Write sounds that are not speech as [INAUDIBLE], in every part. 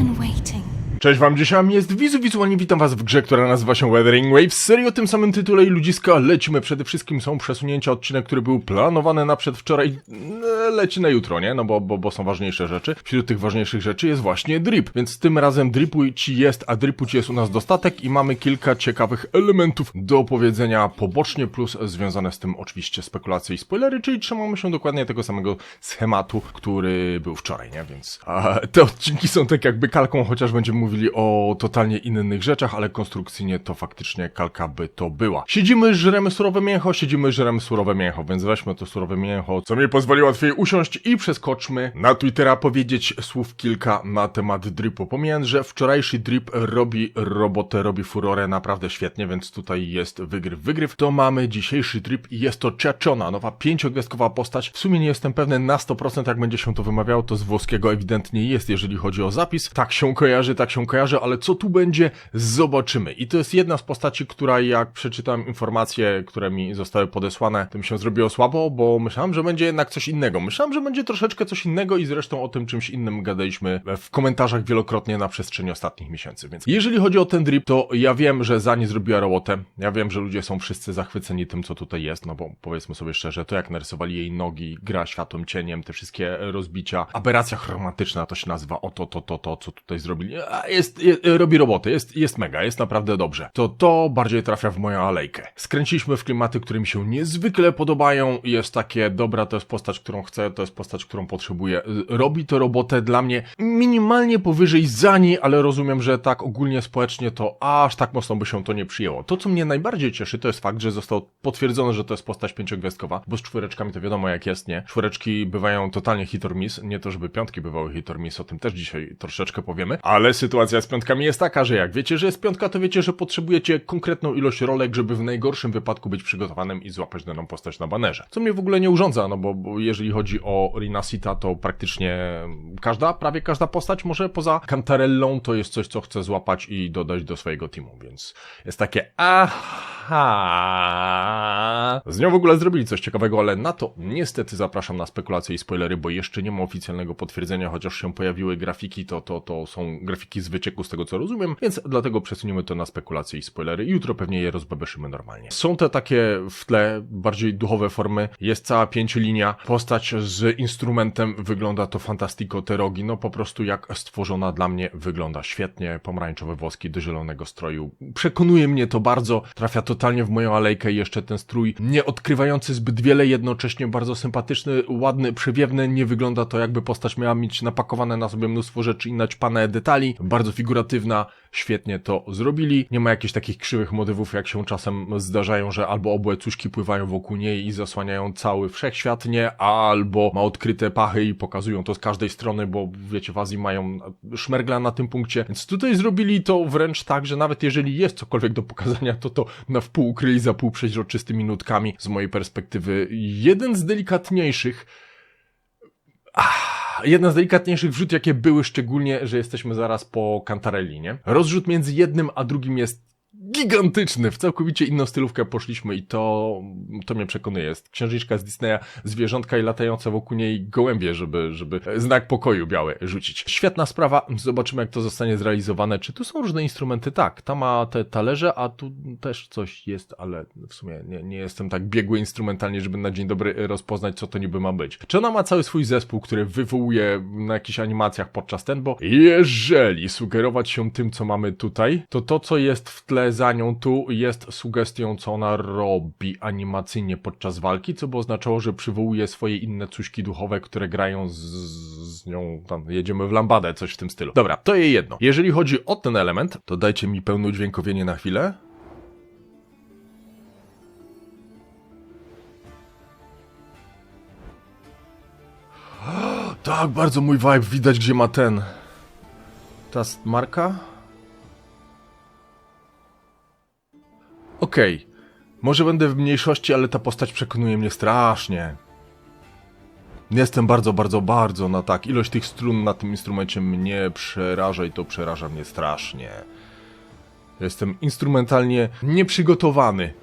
been waiting. Cześć wam, dzisiaj jest Wizu Wizualnie, witam was w grze, która nazywa się Weathering Waves. Serio o tym samym tytule i ludziska lecimy. Przede wszystkim są przesunięcia odcinek, który był planowany na przedwczoraj, e, leci na jutro, nie? No bo, bo, bo są ważniejsze rzeczy. Wśród tych ważniejszych rzeczy jest właśnie drip, więc tym razem dripu ci jest, a dripu ci jest u nas dostatek i mamy kilka ciekawych elementów do opowiedzenia pobocznie, plus związane z tym oczywiście spekulacje i spoilery, czyli trzymamy się dokładnie tego samego schematu, który był wczoraj, nie? Więc a, te odcinki są tak jakby kalką, chociaż będziemy mówili o totalnie innych rzeczach, ale konstrukcyjnie to faktycznie kalka by to była. Siedzimy, żremy surowe mięcho, siedzimy, żremy surowe mięcho, więc weźmy to surowe mięcho, co mi pozwoli łatwiej usiąść i przeskoczmy na Twittera powiedzieć słów kilka na temat dripu. Pomijając, że wczorajszy drip robi robotę, robi furorę naprawdę świetnie, więc tutaj jest wygryw, wygryw. To mamy dzisiejszy drip i jest to Ciaciona, nowa pięciogwiazdkowa postać. W sumie nie jestem pewny na 100% jak będzie się to wymawiało, to z włoskiego ewidentnie jest, jeżeli chodzi o zapis. Tak się kojarzy, tak się kojarzy, ale co tu będzie, zobaczymy. I to jest jedna z postaci, która jak przeczytałem informacje, które mi zostały podesłane, tym się zrobiło słabo, bo myślałem, że będzie jednak coś innego. Myślałem, że będzie troszeczkę coś innego i zresztą o tym czymś innym gadaliśmy w komentarzach wielokrotnie na przestrzeni ostatnich miesięcy. Więc jeżeli chodzi o ten drip, to ja wiem, że Zani zrobiła robotę. Ja wiem, że ludzie są wszyscy zachwyceni tym, co tutaj jest, no bo powiedzmy sobie szczerze, to jak narysowali jej nogi, gra światłem, cieniem, te wszystkie rozbicia, aberracja chromatyczna to się nazywa, o to, to, to, to, co tutaj zrobili. A Jest, jest, robi robotę, jest, jest mega, jest naprawdę dobrze. To to bardziej trafia w moją alejkę. Skręciliśmy w klimaty, które mi się niezwykle podobają. Jest takie, dobra, to jest postać, którą chcę, to jest postać, którą potrzebuję. Y, Robi to robotę dla mnie minimalnie powyżej Zani, ale rozumiem, że tak ogólnie społecznie to aż tak mocno by się to nie przyjęło. To, co mnie najbardziej cieszy, to jest fakt, że zostało potwierdzone, że to jest postać pięciogwiazdkowa, bo z czwóreczkami to wiadomo jak jest, nie? Czwóreczki bywają totalnie hit or miss, nie to, żeby piątki bywały hit or miss, o tym też dzisiaj troszeczkę powiemy, ale sytuacja z piątkami jest taka, że jak wiecie, że jest piątka, to wiecie, że potrzebujecie konkretną ilość rolek, żeby w najgorszym wypadku być przygotowanym i złapać daną postać na banerze. Co mnie w ogóle nie urządza, no bo, bo jeżeli chodzi o Rinasita, to praktycznie każda, prawie każda postać, może poza Cantarellą, to jest coś, co chcę złapać i dodać do swojego teamu, więc jest takie aha. Z nią w ogóle zrobili coś ciekawego, ale na to niestety zapraszam na spekulacje i spoilery, bo jeszcze nie ma oficjalnego potwierdzenia, chociaż się pojawiły grafiki, to, to, to są grafiki z wycieku, z tego co rozumiem, więc dlatego przesuniemy to na spekulacje i spoilery. Jutro pewnie je rozbebeszymy normalnie. Są te takie w tle bardziej duchowe formy, jest cała pięciolinia, postać z instrumentem, wygląda to fantastico te rogi, no po prostu jak stworzona dla mnie wygląda. Świetnie, pomarańczowe włoski do zielonego stroju. Przekonuje mnie to bardzo, trafia totalnie w moją alejkę jeszcze ten strój, nie odkrywający zbyt wiele, jednocześnie bardzo sympatyczny, ładny, przewiewny, nie wygląda to jakby postać miała mieć napakowane na sobie mnóstwo rzeczy i naćpane detali, bardzo figuratywna, świetnie to zrobili, nie ma jakichś takich krzywych motywów, jak się czasem zdarzają, że albo obłe cuszki pływają wokół niej i zasłaniają cały wszechświat, nie, albo ma odkryte pachy i pokazują to z każdej strony, bo wiecie, w Azji mają szmergla na tym punkcie, więc tutaj zrobili to wręcz tak, że nawet jeżeli jest cokolwiek do pokazania, to to na wpół ukryli za pół przeźroczystymi nutkami, z mojej perspektywy jeden z delikatniejszych. Ah, Jedna z delikatniejszych wrzut, jakie były, szczególnie, że jesteśmy zaraz po Cantarelli, nie? Rozrzut między jednym a drugim jest gigantyczny. W całkowicie inną stylówkę poszliśmy i to, to mnie przekonuje. Jest księżniczka z Disneya, zwierzątka i latające wokół niej gołębie, żeby, żeby znak pokoju biały rzucić. Świetna sprawa. Zobaczymy, jak to zostanie zrealizowane. Czy tu są różne instrumenty? Tak, ta ma te talerze, a tu też coś jest, ale w sumie nie, nie jestem tak biegły instrumentalnie, żeby na dzień dobry rozpoznać, co to niby ma być. Czy ona ma cały swój zespół, który wywołuje na jakichś animacjach podczas ten, bo jeżeli sugerować się tym, co mamy tutaj, to to, co jest w tle za nią tu, jest sugestią, co ona robi animacyjnie podczas walki, co by oznaczało, że przywołuje swoje inne cuśki duchowe, które grają z, z nią, tam jedziemy w lambadę, coś w tym stylu. Dobra, to jej jedno. Jeżeli chodzi o ten element, to dajcie mi pełne udźwiękowienie na chwilę. [GASPS] Tak, bardzo mój vibe, widać gdzie ma ten. Ta marka? Okej. Może będę w mniejszości, ale ta postać przekonuje mnie strasznie. Jestem bardzo, bardzo, bardzo na tak. Ilość tych strun na tym instrumencie mnie przeraża i to przeraża mnie strasznie. Jestem instrumentalnie nieprzygotowany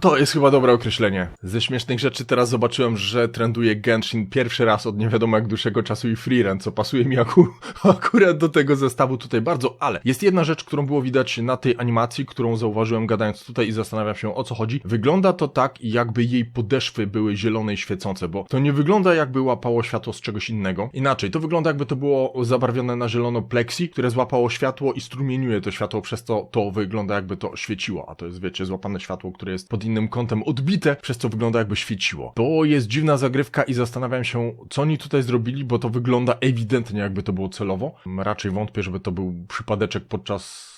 To jest chyba dobre określenie. Ze śmiesznych rzeczy teraz zobaczyłem, że trenduje Genshin pierwszy raz od nie wiadomo jak dłuższego czasu i Freerun, co pasuje mi aku [LAUGHS] akurat do tego zestawu tutaj bardzo, ale jest jedna rzecz, którą było widać na tej animacji, którą zauważyłem gadając tutaj i zastanawiam się o co chodzi. Wygląda to tak, jakby jej podeszwy były zielone i świecące, bo to nie wygląda jakby łapało światło z czegoś innego. Inaczej, to wygląda jakby to było zabarwione na zielono plexi, które złapało światło i strumieniuje to światło, przez to to wygląda jakby to świeciło, a to jest wiecie, złapane światło, które jest pod innym kątem odbite, przez co wygląda jakby świeciło. To jest dziwna zagrywka i zastanawiam się, co oni tutaj zrobili, bo to wygląda ewidentnie jakby to było celowo. Raczej wątpię, żeby to był przypadeczek podczas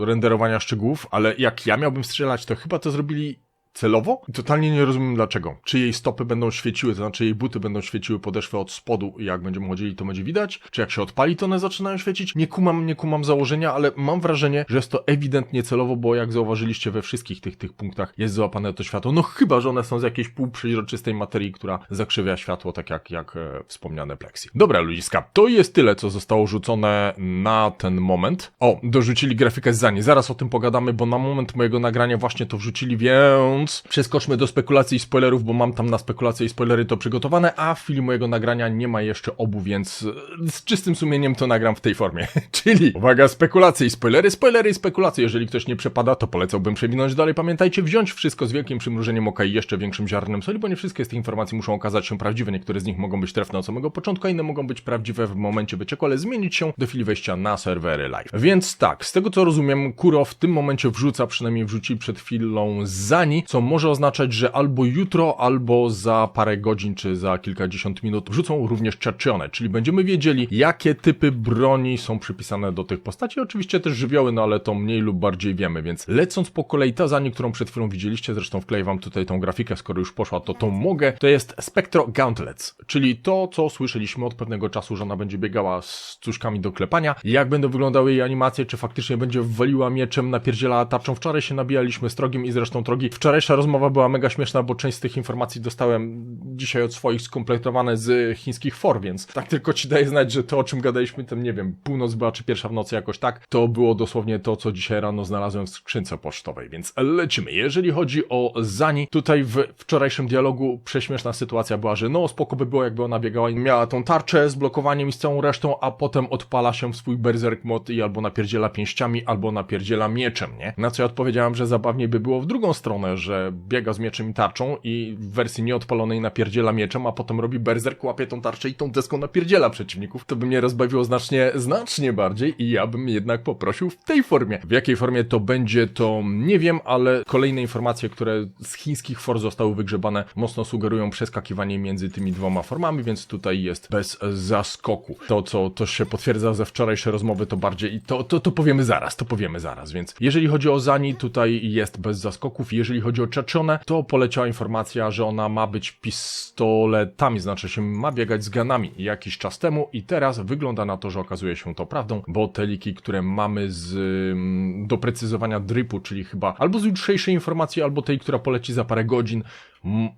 renderowania szczegółów, ale jak ja miałbym strzelać, to chyba to zrobili celowo? I totalnie nie rozumiem dlaczego. Czy jej stopy będą świeciły, to znaczy jej buty będą świeciły podeszwę od spodu i jak będziemy chodzili, to będzie widać? Czy jak się odpali, to one zaczynają świecić? Nie kumam, nie kumam założenia, ale mam wrażenie, że jest to ewidentnie celowo, bo jak zauważyliście we wszystkich tych, tych punktach jest załapane to światło. No chyba, że one są z jakiejś półprzeźroczystej materii, która zakrzywia światło, tak jak, jak e, wspomniane plexi. Dobra, ludziska, to jest tyle, co zostało rzucone na ten moment. O, dorzucili grafikę z Zani. Zaraz o tym pogadamy, bo na moment mojego nagrania właśnie to wrzucili, więc przeskoczmy do spekulacji i spoilerów, bo mam tam na spekulacje i spoilery to przygotowane, a w chwili mojego nagrania nie ma jeszcze obu, więc e, z czystym sumieniem to nagram w tej formie. [LAUGHS] Czyli, uwaga, spekulacje i spoilery, spoilery i spekulacje. Jeżeli ktoś nie przepada, to polecałbym przewinąć dalej. Pamiętajcie, wziąć wszystko z wielkim przymrużeniem oka i jeszcze większym ziarnem soli, bo nie wszystkie z tych informacji muszą okazać się prawdziwe. Niektóre z nich mogą być trefne od samego początku, a inne mogą być prawdziwe w momencie wycieku, ale zmienić się do chwili wejścia na serwery live. Więc tak, z tego co rozumiem, Kuro w tym momencie wrzuca, przynajmniej wrzuci przed chwilą Zani, co może oznaczać, że albo jutro, albo za parę godzin, czy za kilkadziesiąt minut wrzucą również Czerczone, czyli będziemy wiedzieli, jakie typy broni są przypisane do tych postaci. Oczywiście też żywioły, no ale to mniej lub bardziej wiemy, więc lecąc po kolei, ta Zani, którą przed chwilą widzieliście, zresztą wkleję wam tutaj tą grafikę, skoro już poszła, to tą mogę, to jest Spectro Gauntlets, czyli to, co słyszeliśmy od pewnego czasu, że ona będzie biegała z cuszkami do klepania. Jak będą wyglądały jej animacje, czy faktycznie będzie waliła mieczem, napierdzielała tarczą. Wczoraj się nabijaliśmy z Trogiem i zresztą Trogi. Wczorajsza rozmowa była mega śmieszna, bo część z tych informacji dostałem dzisiaj od swoich skompletowane z chińskich for, więc tak tylko ci daję znać, że to, o czym gadaliśmy, tam nie wiem, północ była czy pierwsza w nocy jakoś tak, to było dosłownie to, co dzisiaj rano znalazłem w skrzynce pocztowej, więc lecimy. Jeżeli chodzi o Zani, tutaj w wczorajszym dialogu prześmieszna sytuacja była, że no spoko by było, jakby ona biegała i miała tą tarczę z blokowaniem i z całą resztą, a potem odpala się w swój berserk mod i albo napierdziela pięściami, albo napierdziela mieczem, nie? Na co ja odpowiedziałem, że zabawniej by było w drugą stronę, że biega z mieczem i tarczą i w wersji nieodpalonej napierdziela mieczem, a potem robi berserk, łapie tą tarczę i tą deską napierdziela przeciwników. To by mnie rozbawiło znacznie, znacznie bardziej i ja bym jednak poprosił w tej formie. W jakiej formie to będzie, to nie wiem, ale kolejne informacje, które z chińskich for zostały wygrzebane, mocno sugerują przeskakiwanie między tymi dwoma formami, więc tutaj jest bez zaskoku. To, co to się potwierdza ze wczorajszej rozmowy, to bardziej i to, to, to powiemy zaraz, to powiemy zaraz, więc jeżeli chodzi o Zani, tutaj jest bez zaskoków, jeżeli chodzi o Czeczone, to poleciała informacja, że ona ma być pistoletami, znaczy się ma biegać z ganami jakiś czas temu i teraz wygląda na to, że okazuje się to prawdą, bo te liki, które mamy z mm, doprecyzowania dripu, czyli chyba albo z jutrzejszej informacji, albo tej, która poleci za parę godzin,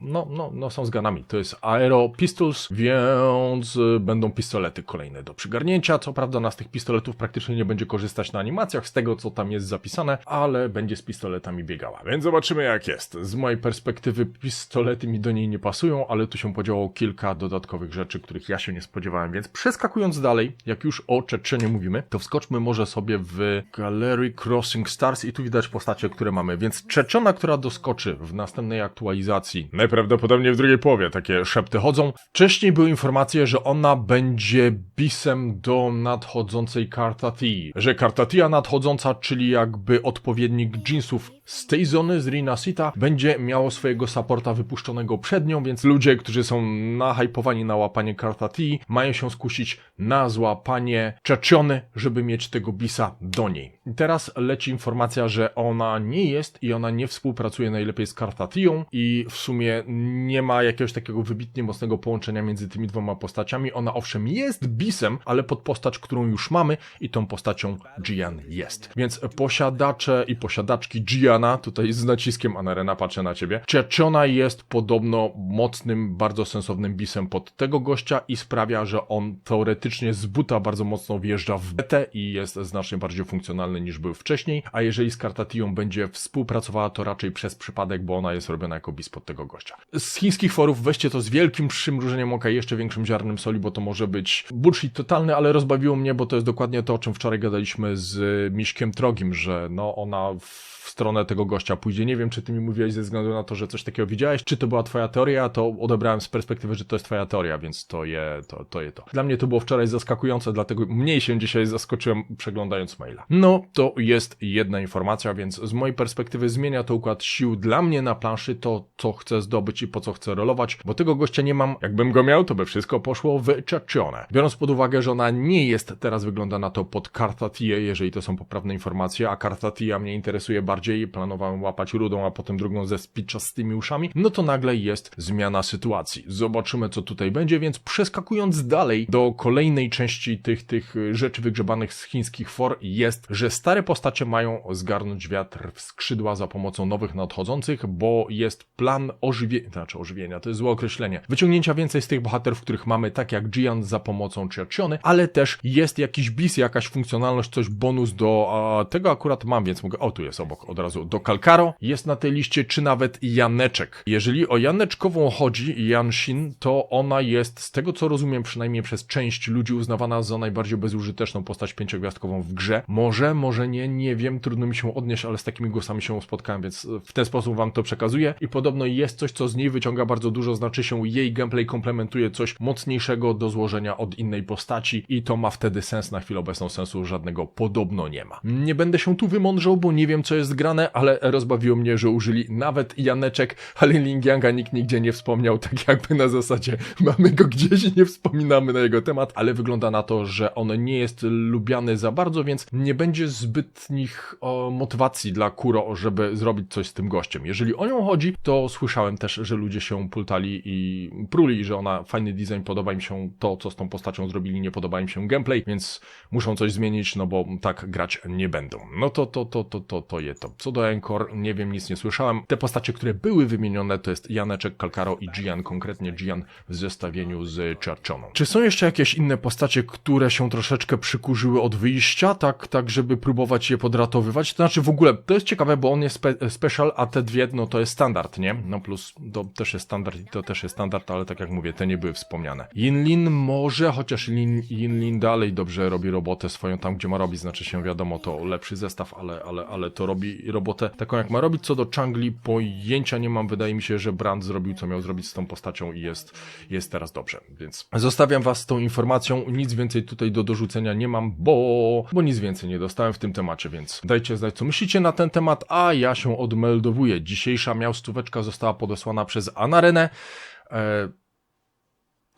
no, no, no są z ganami. To jest Aero Pistols, więc y, będą pistolety kolejne do przygarnięcia. Co prawda, na z tych pistoletów praktycznie nie będzie korzystać na animacjach, z tego co tam jest zapisane, ale będzie z pistoletami biegała. Więc zobaczymy jak jest. Z mojej perspektywy pistolety mi do niej nie pasują, ale tu się podziało kilka dodatkowych rzeczy, których ja się nie spodziewałem. Więc przeskakując dalej, jak już o Czeczenie mówimy, to wskoczmy może sobie w Gallery Crossing Stars i tu widać postacie, które mamy. Więc Czeczona, która doskoczy w następnej aktualizacji, najprawdopodobniej w drugiej połowie, takie szepty chodzą. Wcześniej były informacje, że ona będzie bisem do nadchodzącej Kartatii. Że Kartatia nadchodząca, czyli jakby odpowiednik jeansów z tej zony, z Rina Sita, będzie miało swojego supporta wypuszczonego przed nią, więc ludzie, którzy są nahypowani na łapanie Kartatii, mają się skusić na złapanie Czeczony, żeby mieć tego bisa do niej. I teraz leci informacja, że ona nie jest i ona nie współpracuje najlepiej z Kartatią i w sumie nie ma jakiegoś takiego wybitnie mocnego połączenia między tymi dwoma postaciami. Ona owszem jest bisem, ale pod postać, którą już mamy i tą postacią Gian jest. Więc posiadacze i posiadaczki Giana, tutaj z naciskiem Anarena patrzę na ciebie, Czerczona jest podobno mocnym, bardzo sensownym bisem pod tego gościa i sprawia, że on teoretycznie z buta bardzo mocno wjeżdża w betę i jest znacznie bardziej funkcjonalny niż był wcześniej, a jeżeli z Kartatią będzie współpracowała, to raczej przez przypadek, bo ona jest robiona jako bis pod tego gościa. Z chińskich forów weźcie to z wielkim przymrużeniem oka i jeszcze większym ziarnem soli, bo to może być bullshit totalny, ale rozbawiło mnie, bo to jest dokładnie to, o czym wczoraj gadaliśmy z Miśkiem Trogim, że no ona w stronę tego gościa pójdzie. Nie wiem, czy ty mi mówiłeś ze względu na to, że coś takiego widziałeś, czy to była twoja teoria, to odebrałem z perspektywy, że to jest twoja teoria, więc to je to. to, je to. Dla mnie to było wczoraj zaskakujące, dlatego mniej się dzisiaj zaskoczyłem przeglądając maila. No, to jest jedna informacja, więc z mojej perspektywy zmienia to układ sił dla mnie na planszy, to co chcę zdobyć i po co chcę rolować, bo tego gościa nie mam. Jakbym go miał, to by wszystko poszło w Czercione. Biorąc pod uwagę, że ona nie jest teraz wygląda na to pod Kartatię, jeżeli to są poprawne informacje, a Kartatia mnie interesuje bardziej, planowałem łapać rudą, a potem drugą ze spiczastymi uszami, no to nagle jest zmiana sytuacji. Zobaczymy, co tutaj będzie, więc przeskakując dalej do kolejnej części tych, tych rzeczy wygrzebanych z chińskich for jest, że stare postacie mają zgarnąć wiatr w skrzydła za pomocą nowych nadchodzących, bo jest plan ożywienia, znaczy ożywienia, to jest złe określenie, wyciągnięcia więcej z tych bohaterów, których mamy, tak jak Gian za pomocą Churchiony, ale też jest jakiś bis, jakaś funkcjonalność, coś bonus do a, tego akurat mam, więc mogę, o tu jest obok od razu, do Kalkaro, jest na tej liście, czy nawet Janeczek. Jeżeli o Janeczkową chodzi, Janshin, to ona jest, z tego co rozumiem, przynajmniej przez część ludzi uznawana za najbardziej bezużyteczną postać pięciogwiazdkową w grze. Może, może nie, nie wiem, trudno mi się odnieść, ale z takimi głosami się spotkałem, więc w ten sposób wam to przekazuję. I podobno jest coś, co z niej wyciąga bardzo dużo, znaczy się jej gameplay komplementuje coś mocniejszego do złożenia od innej postaci i to ma wtedy sens, na chwilę obecną sensu żadnego podobno nie ma. Nie będę się tu wymądrzał, bo nie wiem co jest grane, ale rozbawiło mnie, że użyli nawet Janeczek, ale Lingianga nikt nigdzie nie wspomniał, [LAUGHS] tak jakby na zasadzie mamy go gdzieś i nie wspominamy na jego temat, ale wygląda na to, że on nie jest lubiany za bardzo, więc nie będzie zbytnich o, motywacji dla Kuro, żeby zrobić coś z tym gościem. Jeżeli o nią chodzi, to słyszałem też, że ludzie się pultali i pruli, że ona fajny design, podoba im się to, co z tą postacią zrobili, nie podoba im się gameplay, więc muszą coś zmienić, no bo tak grać nie będą. No to, to, to, to, to, to je to. Co do Encore, nie wiem, nic nie słyszałem. Te postacie, które były wymienione, to jest Janeczek, Kalkaro i Gian, konkretnie Gian w zestawieniu z Churchoną. Czy są jeszcze jakieś inne postacie, które się troszeczkę przykurzyły od wyjścia, tak, tak, żeby próbować je podratowywać? To znaczy w ogóle, to jest ciekawe, bo on jest spe special, a te dwie, no to jest standard, nie? No plus, to też jest standard i to też jest standard, ale tak jak mówię, te nie były wspomniane. Yinlin może, chociaż Lin, Yinlin dalej dobrze robi robotę swoją tam, gdzie ma robić, znaczy się wiadomo, to lepszy zestaw, ale, ale, ale to robi robotę taką, jak ma robić. Co do Changli, pojęcia nie mam, wydaje mi się, że Brand zrobił, co miał zrobić z tą postacią i jest, jest teraz dobrze, więc zostawiam was z tą informacją, nic więcej tutaj do dorzucenia nie mam, bo, bo nic więcej nie dostałem w tym temacie, więc dajcie znać, co myślicie na ten temat, a ja się odmeldowuję. Dzisiejsza miałstóweczka została podesłana przez Anarenę.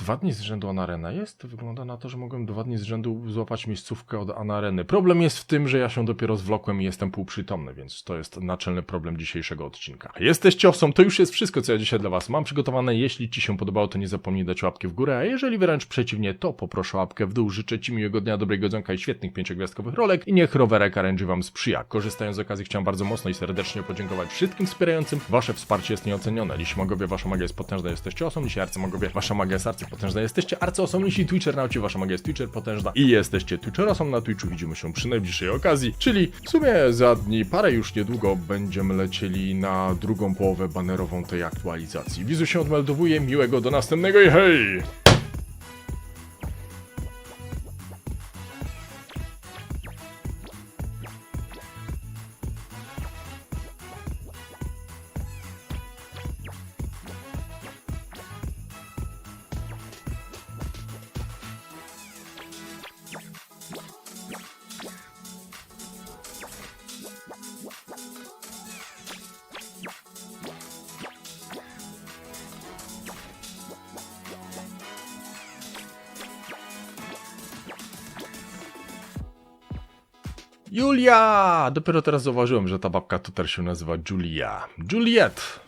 Dwa dni z rzędu Anarena jest? Wygląda na to, że mogłem dwa dni z rzędu złapać miejscówkę od Anareny. Problem jest w tym, że ja się dopiero zwlokłem i jestem półprzytomny, więc to jest naczelny problem dzisiejszego odcinka. Jesteście osą, to już jest wszystko, co ja dzisiaj dla was mam przygotowane. Jeśli ci się podobało, to nie zapomnij dać łapki w górę, a jeżeli wręcz przeciwnie, to poproszę łapkę w dół. Życzę ci miłego dnia, dobrego dzonka i świetnych pięciogwiazdkowych rolek i niech rowerek RNG wam sprzyja. Korzystając z okazji, chciałem bardzo mocno i serdecznie podziękować wszystkim wspierającym. Wasze wsparcie jest nieocenione. Jeśli magowie, wasza magia jest potężna, jesteście osą. Arcymagowie, wasza magia jest arcypotężna, jesteście arcyosobą. Jeśli Twitcher nauczy, wasza magia jest Twitcher potężna i jesteście Twitcherosą na Twitchu. Widzimy się przy najbliższej okazji, czyli w sumie za dni, parę już niedługo będziemy lecieli na drugą połowę banerową tej aktualizacji. Wizu się odmeldowuje, miłego do następnego i hej! Julia! Dopiero teraz zauważyłem, że ta babka tutaj się nazywa Julia. Juliet!